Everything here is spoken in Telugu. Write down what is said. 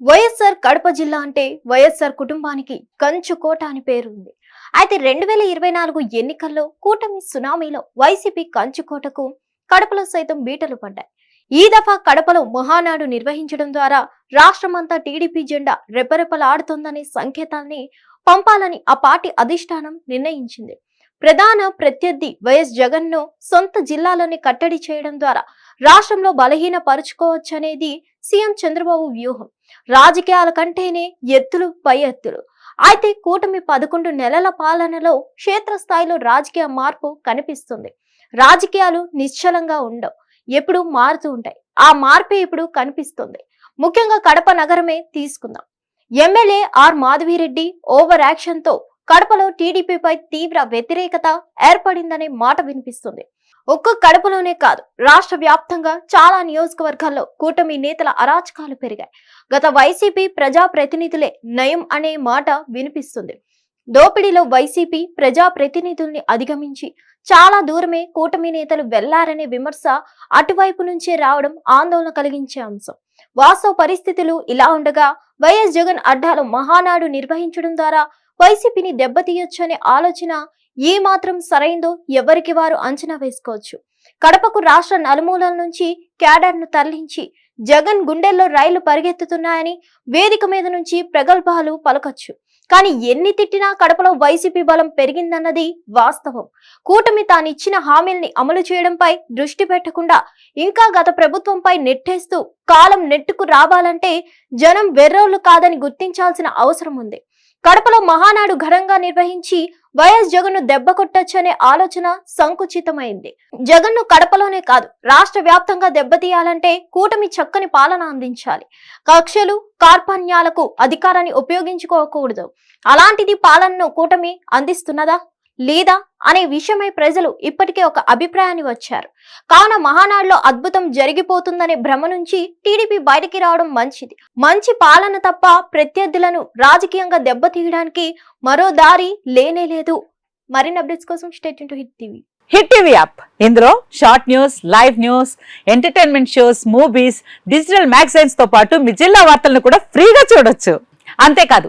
వైఎస్ఆర్ కడప జిల్లా అంటే వైఎస్ఆర్ కుటుంబానికి కంచుకోట అని పేరు ఉంది అయితే రెండు వేల ఇరవై నాలుగు ఎన్నికల్లో కూటమి సునామీలో వైసీపీ కంచుకోటకు కడపలో సైతం బీటలు పడ్డాయి. ఈ దఫా కడపలో మహానాడు నిర్వహించడం ద్వారా రాష్ట్రమంతా టీడీపీ జెండా రెపరెపలాడుతోందనే సంకేతాల్ని పంపాలని ఆ పార్టీ అధిష్టానం నిర్ణయించింది. ప్రధాన ప్రత్యర్థి వైఎస్ జగన్ను సొంత జిల్లాలోని కట్టడి చేయడం ద్వారా రాష్ట్రంలో బలహీన పరుచుకోవచ్చనేది సీఎం చంద్రబాబు వ్యూహం. రాజకీయాల కంటేనే ఎత్తులు పై ఎత్తులు. అయితే కూటమి పదకొండు నెలల పాలనలో క్షేత్రస్థాయిలో రాజకీయ మార్పు కనిపిస్తుంది. రాజకీయాలు నిశ్చలంగా ఉండవు. ఎప్పుడు మారుతూ ఉంటాయి. ఆ మార్పే ఇప్పుడు కనిపిస్తుంది. ముఖ్యంగా కడప నగరమే తీసుకుందాం. ఎమ్మెల్యే ఆర్ మాధవిరెడ్డి ఓవర్ యాక్షన్తో కడపలో టీడీపీపై తీవ్ర వ్యతిరేకత ఏర్పడిందనే మాట వినిపిస్తుంది. ఒక్క కడపలోనే కాదు రాష్ట్ర వ్యాప్తంగా చాలా నియోజకవర్గాల్లో కూటమి నేతల అరాచకాలు పెరిగాయి. గత వైసీపీ ప్రజాప్రతినిధులే నయం అనే మాట వినిపిస్తుంది. దోపిడీలో వైసీపీ ప్రజాప్రతినిధుల్ని అధిగమించి చాలా దూరమే కూటమి నేతలు వెళ్ళారనే విమర్శ అటువైపు నుంచే రావడం ఆందోళన కలిగించే అంశం. వాస్తవ పరిస్థితులు ఇలా ఉండగా వైఎస్ జగన్ అడ్డాలో మహానాడు నిర్వహించడం ద్వారా వైసీపీని దెబ్బతీయొచ్చనే ఆలోచన ఏ మాత్రం సరైందో ఎవరికి వారు అంచనా వేసుకోవచ్చు. కడపకు రాష్ట్ర నలుమూలల నుంచి క్యాడర్ను తరలించి జగన్ గుండెల్లో రైళ్ళు పరిగెత్తుతున్నాయని వేదిక మీద నుంచి ప్రగల్భాలు పలకొచ్చు. కానీ ఎన్ని తిట్టినా కడపలో వైసీపీ బలం పెరిగిందన్నది వాస్తవం. కూటమి తానిచ్చిన హామీల్ని అమలు చేయడంపై దృష్టి పెట్టకుండా ఇంకా గత ప్రభుత్వంపై నెట్టేస్తూ కాలం నెట్టుకు రావాలంటే జనం వెర్రోళ్ళు కాదని గుర్తించాల్సిన అవసరం ఉంది. కడపలో మహానాడు ఘనంగా నిర్వహించి వైఎస్ జగన్ను దెబ్బ కొట్టొచ్చనే ఆలోచన సంకుచితమైంది. జగన్ను కడపలోనే కాదు రాష్ట్ర వ్యాప్తంగా దెబ్బతీయాలంటే కూటమి చక్కని పాలన అందించాలి. కక్షలు కార్పణ్యాలకు అధికారాన్ని ఉపయోగించుకోకూడదు. అలాంటిది పాలనను కూటమి అందిస్తున్నదా? లేదా అనే విషయమై ప్రజలు ఇప్పటికే ఒక అభిప్రాయాన్ని వచ్చారు. కావున మహానాడులో అద్భుతం జరిగిపోతుందనే భ్రమ నుంచి టీడీపీ బయటికి రావడం మంచిది. మంచి పాలన తప్ప ప్రత్యర్థులను రాజకీయంగా దెబ్బతీయడానికి మరో దారి లేనే లేదు. మరిన్ని అప్డేట్స్ కోసం state to Hit TV. Hit TV app. ఇందులో short news live news entertainment shows movies digital మ్యాగజైన్స్తో పాటు మీ జిల్లా వార్తలను కూడా ఫ్రీగా చూడొచ్చు. అంతేకాదు